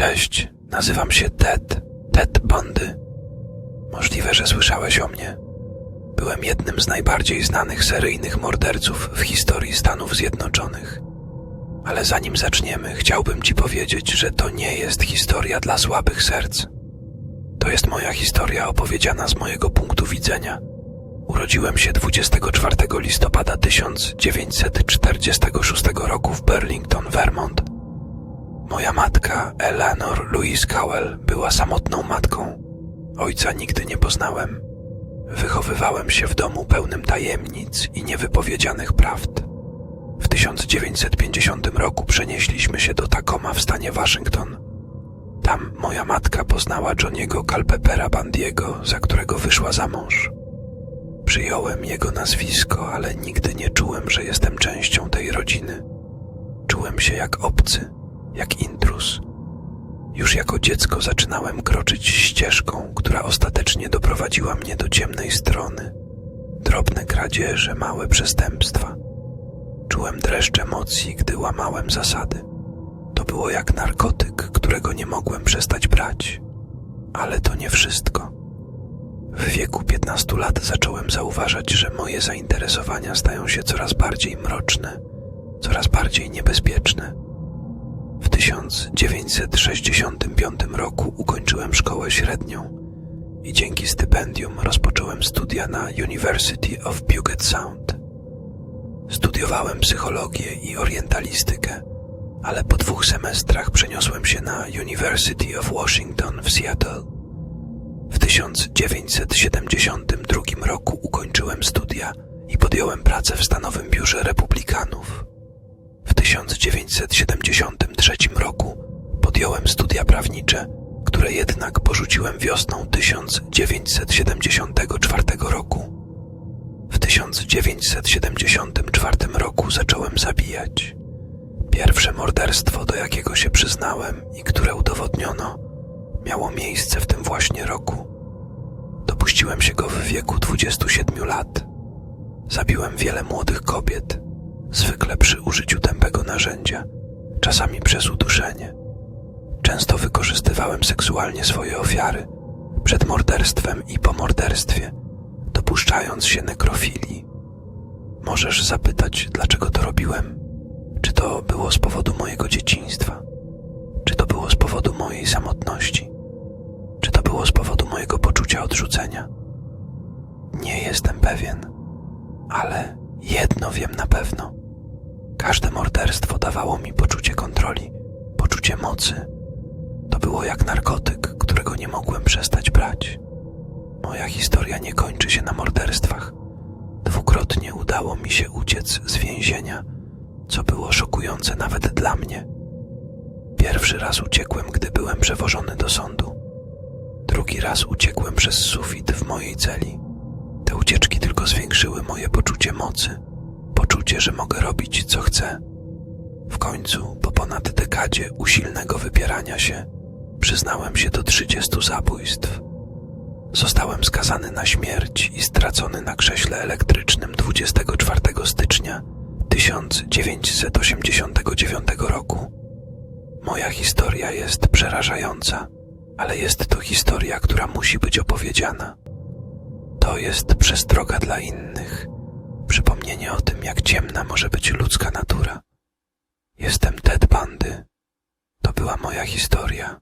Cześć, nazywam się Ted. Ted Bundy. Możliwe, że słyszałeś o mnie. Byłem jednym z najbardziej znanych seryjnych morderców w historii Stanów Zjednoczonych. Ale zanim zaczniemy, chciałbym ci powiedzieć, że to nie jest historia dla słabych serc. To jest moja historia opowiedziana z mojego punktu widzenia. Urodziłem się 24 listopada 1946 roku w Burlington, Vermont. Moja matka, Eleanor Louise Cowell, była samotną matką. Ojca nigdy nie poznałem. Wychowywałem się w domu pełnym tajemnic i niewypowiedzianych prawd. W 1950 roku przenieśliśmy się do Tacoma w stanie Waszyngton. Tam moja matka poznała Johniego Culpepera Bandiego, za którego wyszła za mąż. Przyjąłem jego nazwisko, ale nigdy nie czułem, że jestem częścią tej rodziny. Czułem się jak obcy, jak intruz. Już jako dziecko zaczynałem kroczyć ścieżką, która ostatecznie doprowadziła mnie do ciemnej strony. Drobne kradzieże, małe przestępstwa. Czułem dreszcz emocji, gdy łamałem zasady. To było jak narkotyk, którego nie mogłem przestać brać. Ale to nie wszystko. W wieku 15 lat zacząłem zauważać, że moje zainteresowania stają się coraz bardziej mroczne, coraz bardziej niebezpieczne. W 1965 roku ukończyłem szkołę średnią i dzięki stypendium rozpocząłem studia na University of Puget Sound. Studiowałem psychologię i orientalistykę, ale po dwóch semestrach przeniosłem się na University of Washington w Seattle. W 1972 roku ukończyłem studia i podjąłem pracę w stanowym biurze republikanów. W 1973 roku podjąłem studia prawnicze, które jednak porzuciłem wiosną 1974 roku. W 1974 roku zacząłem zabijać. Pierwsze morderstwo, do jakiego się przyznałem i które udowodniono, miało miejsce w tym właśnie roku. Dopuściłem się go w wieku 27 lat. Zabiłem wiele młodych kobiet, zwykle przy użyciu tępego narzędzia, czasami przez uduszenie. Często wykorzystywałem seksualnie swoje ofiary przed morderstwem i po morderstwie, dopuszczając się nekrofilii. Możesz zapytać, dlaczego to robiłem? Czy to było z powodu mojego dzieciństwa? Czy to było z powodu mojej samotności? Czy to było z powodu mojego poczucia odrzucenia? Nie jestem pewien, ale jedno wiem na pewno. Każde morderstwo dawało mi poczucie kontroli, poczucie mocy. To było jak narkotyk, którego nie mogłem przestać brać. Moja historia nie kończy się na morderstwach. Dwukrotnie udało mi się uciec z więzienia, co było szokujące nawet dla mnie. Pierwszy raz uciekłem, gdy byłem przewożony do sądu. Drugi raz uciekłem przez sufit w mojej celi. Te ucieczki tylko zwiększyły moje poczucie mocy, poczucie, że mogę robić co chcę. W końcu, po ponad dekadzie usilnego wypierania się, przyznałem się do 30 zabójstw. Zostałem skazany na śmierć i stracony na krześle elektrycznym 24 stycznia 1989 roku. Moja historia jest przerażająca, ale jest to historia, która musi być opowiedziana. To jest przestroga dla innych, przypomnienie o tym, jak ciemna może być ludzka natura. Jestem Ted Bundy. To była moja historia.